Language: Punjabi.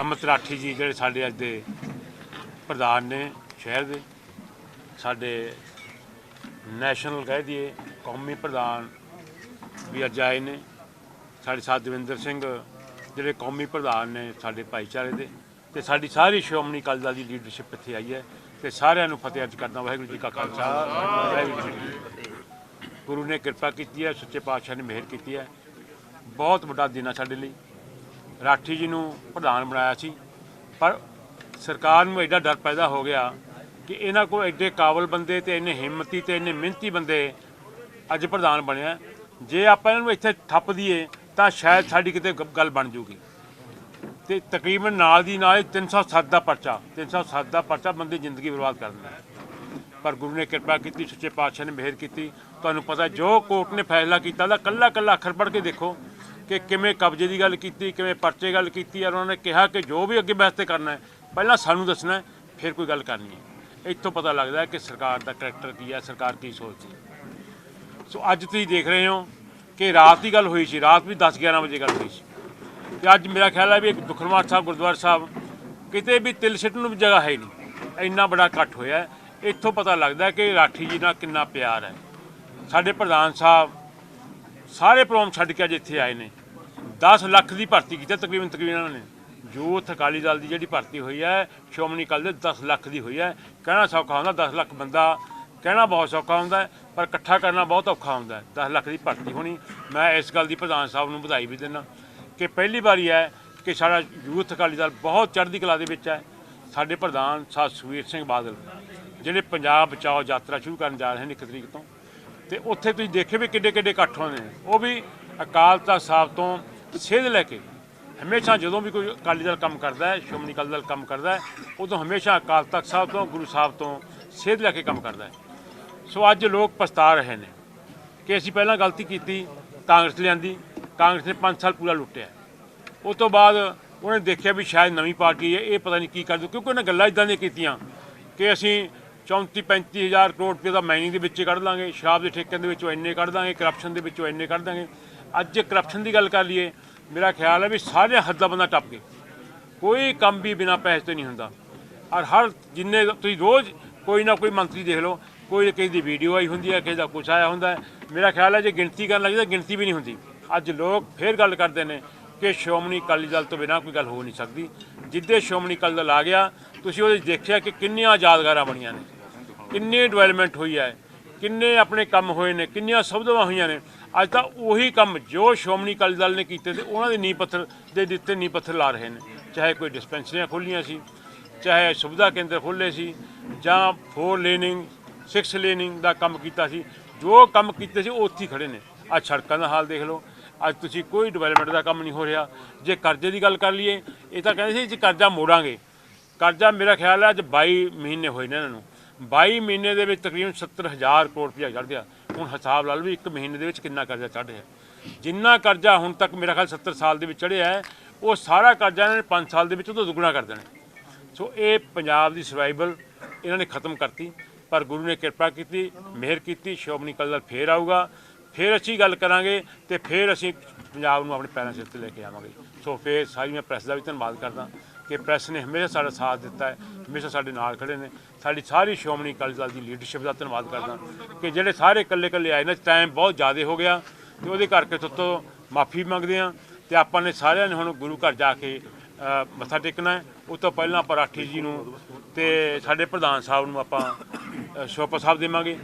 ਅਮਿਤ ਰਾਠੀ ਜੀ ਜਿਹੜੇ ਸਾਡੇ ਅੱਜ ਦੇ ਪ੍ਰਧਾਨ ਨੇ ਸ਼ਹਿਰ ਦੇ, ਸਾਡੇ ਨੈਸ਼ਨਲ ਕਹਿ ਦਈਏ, ਕੌਮੀ ਪ੍ਰਧਾਨ ਵੀ ਅੱਜ ਆਏ ਨੇ। ਸਾਡੇ ਸਾਥ ਦਵਿੰਦਰ ਸਿੰਘ ਜਿਹੜੇ ਕੌਮੀ ਪ੍ਰਧਾਨ ਨੇ ਸਾਡੇ ਭਾਈਚਾਰੇ ਦੇ ਤੇ ਸਾਡੀ ਸਾਰੀ ਸ਼੍ਰੋਮਣੀ ਅਕਾਲੀ ਦਲ ਦੀ ਲੀਡਰਸ਼ਿਪ ਇੱਥੇ ਆਈ ਹੈ ਤੇ ਸਾਰਿਆਂ ਨੂੰ ਫਤਿਹ ਅੱਜ ਕਰਦਾ, ਵਾਹਿਗੁਰੂ ਜੀ ਕਾ ਖਾਲਸਾ, ਵਾਹਿਗੁਰੂ ਜੀ ਕੀ ਗੁਰੂ ਨੇ ਕਿਰਪਾ ਕੀਤੀ ਹੈ, ਸੱਚੇ ਪਾਤਸ਼ਾਹ ਨੇ ਮਿਹਰ ਕੀਤੀ ਹੈ। ਬਹੁਤ ਵੱਡਾ ਦਿਨ ਆ ਸਾਡੇ ਲਈ। ਰਾਠੀ ਜੀ ਨੂੰ ਪ੍ਰਧਾਨ ਬਣਾਇਆ ਸੀ। ਪਰ ਸਰਕਾਰ ਨੂੰ ਐਡਾ ਡਰ ਪੈਦਾ ਹੋ ਗਿਆ ਕਿ ਇਹਨਾਂ ਕੋਲ ਐਡੇ ਕਾਬਲ ਬੰਦੇ ਤੇ ਇੰਨੇ ਹਿੰਮਤੀ ਤੇ ਇੰਨੇ ਮਿਹਨਤੀ ਬੰਦੇ ਅੱਜ ਪ੍ਰਧਾਨ ਬਣਿਆ। ਜੇ ਆਪਾਂ ਇਹਨਾਂ ਨੂੰ ਇੱਥੇ ਠੱਪ ਦਈਏ ਤਾਂ ਸ਼ਾਇਦ ਸਾਡੀ ਕਿਤੇ ਗ- ਗੱਲ ਬਣ ਜੂਗੀ। ਤੇ ਤਕਰੀਬਨ ਨਾਲ ਦੀ ਨਾਲ ਹੀ 307 ਦਾ ਪਰਚਾ 307 ਦਾ ਪਰਚਾ ਬੰਦੇ ਜ਼ਿੰਦਗੀ ਬਰਬਾਦ ਕਰ ਦਿੰਦਾ। ਹੈ। ਪਰ ਗੁਰੂ ਨੇ ਕਿਰਪਾ ਕੀਤੀ, ਸੱਚੇ ਪਾਤਸ਼ਾਹ ਨੇ ਮਿਹਰ ਕੀਤੀ। ਤੁਹਾਨੂੰ ਪਤਾ ਜੋ ਕੋਰਟ ਨੇ ਫੈਸਲਾ ਕੀਤਾ, ਉਹਦਾ ਕੱਲਾ ਕੱਲਾ ਅੱਖਰ ਪੜ੍ਹ ਕੇ ਦੇਖੋ। ਕਿ ਕਿਵੇਂ ਕਬਜ਼ੇ ਦੀ ਗੱਲ ਕੀਤੀ, ਕਿਵੇਂ ਪਰਚੇ ਗੱਲ ਕੀਤੀ ਔਰ ਉਹਨਾਂ ਨੇ ਕਿਹਾ ਕਿ ਜੋ ਵੀ ਅੱਗੇ ਬਹਿਸ ਤੇ ਕਰਨਾ ਹੈ, ਪਹਿਲਾਂ ਸਾਨੂੰ ਦੱਸਣਾ ਹੈ, ਫਿਰ ਕੋਈ ਗੱਲ ਕਰਨੀ ਹੈ। ਇੱਥੋਂ ਪਤਾ ਲੱਗਦਾ ਹੈ ਕਿ ਸਰਕਾਰ ਦਾ ਕਰੈਕਟਰ ਕੀ ਹੈ, ਸਰਕਾਰ ਕੀ ਸੋਚਦੀ ਹੈ। ਸੋ ਅੱਜ ਤੁਸੀਂ ਦੇਖ ਰਹੇ ਹੋ ਕਿ ਰਾਤ ਦੀ ਗੱਲ ਹੋਈ ਸੀ, ਰਾਤ ਵੀ 10 11 ਵਜੇ ਗੱਲ ਹੋਈ ਸੀ। ਤੇ ਅੱਜ ਮੇਰਾ ਖਿਆਲ ਹੈ ਵੀ ਇੱਕ ਦੁਖਨਵਾਰ ਸਾਹਿਬ, ਗੁਰਦੁਆਰਾ ਸਾਹਿਬ ਕਿਤੇ ਵੀ ਤਿਲ ਸਿੱਟਣ ਨੂੰ ਵੀ ਜਗ੍ਹਾ ਹੈ ਹੀ ਨਹੀਂ। ਇੰਨਾ ਬੜਾ ਇਕੱਠ ਹੋਇਆ ਹੈ। ਇੱਥੋਂ ਪਤਾ ਲੱਗਦਾ ਹੈ ਕਿ ਰਾਠੀ ਜੀ ਨਾਲ ਕਿੰਨਾ ਪਿਆਰ ਹੈ। ਸਾਡੇ ਪ੍ਰਧਾਨ ਸਾਹਿਬ ਸਾਰੇ ਪ੍ਰੋਗਰਾਮ ਛੱਡ ਕੇ ਅੱਜ ਇੱਥੇ ਆਏ ਨੇ। 10 ਲੱਖ ਦੀ ਭਰਤੀ ਕੀਤੀ ਤਕਰੀਬਨ ਤਕਰੀਬਨ ਇਹਨਾਂ ਨੇ। ਯੂਥ ਅਕਾਲੀ ਦਲ ਦੀ ਜਿਹੜੀ ਭਰਤੀ ਹੋਈ ਹੈ, ਸ਼੍ਰੋਮਣੀ ਅਕਾਲੀ ਦੇ 10 ਲੱਖ ਦੀ ਹੋਈ ਹੈ। ਕਹਿਣਾ ਸੌਖਾ ਹੁੰਦਾ 10 ਲੱਖ ਬੰਦਾ ਕਹਿਣਾ ਬਹੁਤ ਸੌਖਾ ਹੁੰਦਾ, ਪਰ ਇਕੱਠਾ ਕਰਨਾ ਬਹੁਤ ਔਖਾ ਹੁੰਦਾ। ਹੈ 10 ਲੱਖ ਦੀ ਭਰਤੀ ਹੋਣੀ, ਮੈਂ ਇਸ ਗੱਲ ਦੀ ਪ੍ਰਧਾਨ ਸਾਹਿਬ ਨੂੰ ਵਧਾਈ ਵੀ ਦਿੰਦਾ ਕਿ ਪਹਿਲੀ ਵਾਰੀ ਹੈ ਕਿ ਸਾਡਾ ਯੂਥ ਅਕਾਲੀ ਦਲ ਬਹੁਤ ਚੜ੍ਹਦੀ ਕਲਾ ਦੇ ਵਿੱਚ ਹੈ। ਸਾਡੇ ਪ੍ਰਧਾਨ ਸਾਹਿਬ ਸੁਖਬੀਰ ਸਿੰਘ ਬਾਦਲ, ਜਿਹੜੇ ਪੰਜਾਬ ਬਚਾਓ ਯਾਤਰਾ ਸ਼ੁਰੂ ਕਰਨ ਜਾ ਰਹੇ ਨੇ ਇੱਕ ਤਰੀਕ ਤੋਂ। ਤੇ ਉੱਥੇ ਤੁਸੀਂ ਦੇਖੇ ਵੀ ਕਿੱਡੇ ਕਿੱਡੇ ਇਕੱਠ ਹੋਏ ਨੇ। ਉਹ ਵੀ ਅਕਾਲ ਤਖਤ ਸਾਹਿਬ ਤੋਂ ਸੇਧ ਲੈ ਕੇ ਹਮੇਸ਼ਾ ਜਦੋਂ ਵੀ ਕੋਈ ਅਕਾਲੀ ਦਲ ਕੰਮ ਕਰਦਾ ਹੈ, ਸ਼੍ਰੋਮਣੀ ਅਕਾਲੀ ਦਲ ਕੰਮ ਕਰਦਾ ਹੈ, ਉਦੋਂ ਹਮੇਸ਼ਾ ਅਕਾਲ ਤਖਤ ਸਾਹਿਬ ਤੋਂ, ਗੁਰੂ ਸਾਹਿਬ ਤੋਂ ਸੇਧ ਲੈ ਕੇ ਕੰਮ ਕਰਦਾ ਹੈ। ਸੋ ਅੱਜ ਲੋਕ ਪਛਤਾ ਰਹੇ ਨੇ ਕਿ ਅਸੀਂ ਪਹਿਲਾਂ ਗਲਤੀ ਕੀਤੀ, ਕਾਂਗਰਸ ਲਿਆਂਦੀ, ਕਾਂਗਰਸ ਨੇ 5 ਸਾਲ ਪੂਰਾ ਲੁੱਟਿਆ। ਉਸ ਤੋਂ ਬਾਅਦ ਉਹਨੇ ਦੇਖਿਆ ਵੀ ਸ਼ਾਇਦ ਨਵੀਂ ਪਾਰਟੀ ਹੈ, ਇਹ ਪਤਾ ਨਹੀਂ ਕੀ ਕਰ ਦੂ ਕਿਉਂਕਿ ਉਹਨੇ ਗੱਲਾਂ ਇਦਾਂ ਦੀਆਂ ਕੀਤੀਆਂ ਕਿ ਅਸੀਂ 34 35 ਹਜ਼ਾਰ ਕਰੋੜ ਰੁਪਏ ਦਾ ਮਾਈਨਿੰਗ ਦੇ ਵਿੱਚ ਕੱਢ ਲਾਂਗੇ। ਸ਼ਰਾਬ ਦੇ ਠੇਕਿਆਂ ਦੇ ਵਿੱਚੋਂ ਇੰਨੇ ਕੱਢ ਦਾਂਗੇ ਕਰਪਸ਼ਨ ਦੇ ਵਿੱਚੋਂ ਇੰਨੇ ਕੱਢ ਦਾਂਗੇ। ਅੱਜ ਜੇ ਕਰਪਸ਼ਨ ਦੀ ਗੱਲ ਕਰ ਲਈਏ, ਮੇਰਾ ਖਿਆਲ ਹੈ ਵੀ ਸਾਰੇ ਹੱਦਾਂ ਬੰਦਾ ਟੱਪ ਗਏ। ਕੋਈ ਕੰਮ ਵੀ ਬਿਨਾ ਪੈਸੇ ਤੋਂ ਨਹੀਂ ਹੁੰਦਾ। ਔਰ ਹਰ ਜਿੰਨੇ ਤੁਸੀਂ ਰੋਜ਼ ਕੋਈ ਨਾ ਕੋਈ ਮੰਤਰੀ ਦੇਖ ਲਓ, ਕੋਈ ਕਿਸੇ ਦੀ ਵੀਡੀਓ ਆਈ ਹੁੰਦੀ ਹੈ, ਕਿਸੇ ਦਾ ਕੁਛ ਆਇਆ ਹੁੰਦਾ ਮੇਰਾ ਖਿਆਲ ਹੈ ਜੇ ਗਿਣਤੀ ਕਰਨ ਲੱਗੀ ਤਾਂ ਗਿਣਤੀ ਵੀ ਨਹੀਂ ਹੁੰਦੀ। ਅੱਜ ਲੋਕ ਫੇਰ ਗੱਲ ਕਰਦੇ ਨੇ ਕਿ ਸ਼੍ਰੋਮਣੀ ਅਕਾਲੀ ਦਲ ਤੋਂ ਬਿਨਾਂ ਕੋਈ ਗੱਲ ਹੋ ਨਹੀਂ ਸਕਦੀ। ਜਿੱਦੇ ਸ਼੍ਰੋਮਣੀ ਅਕਾਲੀ ਦਲ ਆ ਗਿਆ, ਤੁਸੀਂ ਉਹਦੇ 'ਚ ਦੇਖਿਆ ਕਿ ਕਿੰਨੀਆਂ ਯਾਦਗਾਰਾਂ ਬਣੀਆਂ ਨੇ। ਕਿੰਨੀ ਡਿਵੈਲਪਮੈਂਟ ਹੋਈ ਹੈ, ਕਿੰਨੇ ਆਪਣੇ ਕੰਮ ਹੋਏ ਨੇ, ਕਿੰਨੀਆਂ ਸੁਵਿਧਾਵਾਂ ਹੋਈਆਂ ਨੇ। ਅੱਜ ਤਾਂ ਉਹੀ ਕੰਮ ਜੋ ਸ਼੍ਰੋਮਣੀ ਅਕਾਲੀ ਦਲ ਨੇ ਕੀਤੇ ਤੇ ਉਹਨਾਂ ਦੇ ਨੀਂਹ ਪੱਥਰ ਦੇ ਦਿੱਤੇ ਨੀਂਹ ਪੱਥਰ ਲਾ ਰਹੇ ਨੇ। ਚਾਹੇ ਕੋਈ ਡਿਸਪੈਂਸਰੀਆਂ ਖੋਲ੍ਹੀਆਂ ਸੀ, ਚਾਹੇ ਸੁਵਿਧਾ ਕੇਂਦਰ ਖੋਲ੍ਹੇ ਸੀ, ਜਾਂ ਫੋਰ ਲੇਨਿੰਗ ਸਿਕਸ ਲੇਨਿੰਗ ਦਾ ਕੰਮ ਕੀਤਾ ਸੀ। ਜੋ ਕੰਮ ਕੀਤੇ ਸੀ, ਉਹ ਉੱਥੇ ਹੀ ਖੜੇ ਨੇ। ਅੱਜ ਸੜਕਾਂ ਦਾ ਹਾਲ ਦੇਖ ਲਓ। ਅੱਜ ਤੁਸੀਂ ਕੋਈ ਡਿਵੈਲਪਮੈਂਟ ਦਾ ਕੰਮ ਨਹੀਂ ਹੋ ਰਿਹਾ। ਜੇ ਕਰਜ਼ੇ ਦੀ ਗੱਲ ਕਰ ਲਈਏ, ਇਹ ਤਾਂ ਕਹਿੰਦੇ ਸੀ ਜੀ ਕਰਜ਼ਾ ਮੋੜਾਂਗੇ। ਕਰਜ਼ਾ ਮੇਰਾ ਖਿਆਲ ਹੈ, ਅੱਜ 22 ਮਹੀਨੇ ਹੋਏ ਨੇ ਇਹਨਾਂ ਨੂੰ। 22 ਮਹੀਨੇ ਦੇ ਵਿੱਚ ਤਕਰੀਬਨ 70000 ਕਰੋੜ ਰੁਪਇਆ ਚੜ੍ਹ ਗਿਆ ਹੁਣ ਹਿਸਾਬ ਲਾ ਲਓ ਵੀ ਇੱਕ ਮਹੀਨੇ ਦੇ ਵਿੱਚ ਕਿੰਨਾ ਕਰਜ਼ਾ ਚੜ੍ਹ ਰਿਹਾ ਜਿੰਨਾ ਕਰਜ਼ਾ ਹੁਣ ਤੱਕ ਮੇਰਾ ਖਿਆਲ 70 ਸਾਲ ਦੇ ਵਿੱਚ ਚੜ੍ਹਿਆ ਹੈ, ਉਹ ਸਾਰਾ ਕਰਜ਼ਾ ਇਹਨਾਂ ਨੇ 5 ਸਾਲ ਦੇ ਵਿੱਚ ਉਹ ਤੋਂ ਦੁੱਗਣਾ ਕਰ ਦੇਣਾ। ਸੋ ਇਹ ਪੰਜਾਬ ਦੀ ਸਰਵਾਈਵਲ ਇਹਨਾਂ ਨੇ ਖਤਮ ਕਰਤੀ, ਪਰ ਗੁਰੂ ਨੇ ਕਿਰਪਾ ਕੀਤੀ, ਮਿਹਰ ਕੀਤੀ, ਸ਼੍ਰੋਮਣੀ ਅਕਾਲੀ ਦਲ ਫੇਰ ਆਊਗਾ। ਫੇਰ ਅਸੀਂ ਗੱਲ ਕਰਾਂਗੇ ਤੇ ਫੇਰ ਅਸੀਂ ਪੰਜਾਬ ਨੂੰ ਆਪਣੇ ਪੈਰਾਂ ਸਿਰ ਤੇ ਲੈ ਕੇ ਆਵਾਂਗੇ। ਸੋ ਫੇਰ ਸਾਰੀ ਮੈਂ ਪ੍ਰੈਸ ਦਾ ਵੀ ਧੰਨਵਾਦ ਕਰਦਾ। ਕਿ ਪ੍ਰੈਸ ਨੇ ਹਮੇਸ਼ਾ ਸਾਡਾ ਸਾਥ ਦਿੱਤਾ ਹੈ, ਹਮੇਸ਼ਾ ਸਾਡੇ ਨਾਲ ਖੜੇ ਨੇ। ਸਾਡੀ ਸਾਰੀ ਸ਼੍ਰੋਮਣੀ ਅਕਾਲੀ ਦਲ ਦੀ ਲੀਡਰਸ਼ਿਪ ਦਾ ਧੰਨਵਾਦ ਕਰਦਾ। ਕਿ ਜਿਹੜੇ ਸਾਰੇ ਇਕੱਲੇ ਇਕੱਲੇ ਆਏ ਨੇ ਟਾਈਮ ਬਹੁਤ ਜ਼ਿਆਦਾ ਹੋ ਗਿਆ ਤੇ ਉਹਦੇ ਕਰਕੇ ਤੋਂ ਮਾਫੀ ਮੰਗਦੇ ਆ ਤੇ ਆਪਾਂ ਨੇ ਸਾਰਿਆਂ ਨੇ ਹੁਣ ਗੁਰੂ ਘਰ ਜਾ ਕੇ ਮੱਥਾ ਟੇਕਣਾ ਹੈ। ਉਸ ਤੋਂ ਪਹਿਲਾਂ ਆਪਾਂ ਰਾਠੀ ਜੀ ਨੂੰ ਤੇ ਸਾਡੇ ਪ੍ਰਧਾਨ ਸਾਹਿਬ ਨੂੰ ਆਪਾਂ ਸ਼ੋਪਾ ਸਾਹਿਬ ਦੇਵਾਂਗੇ।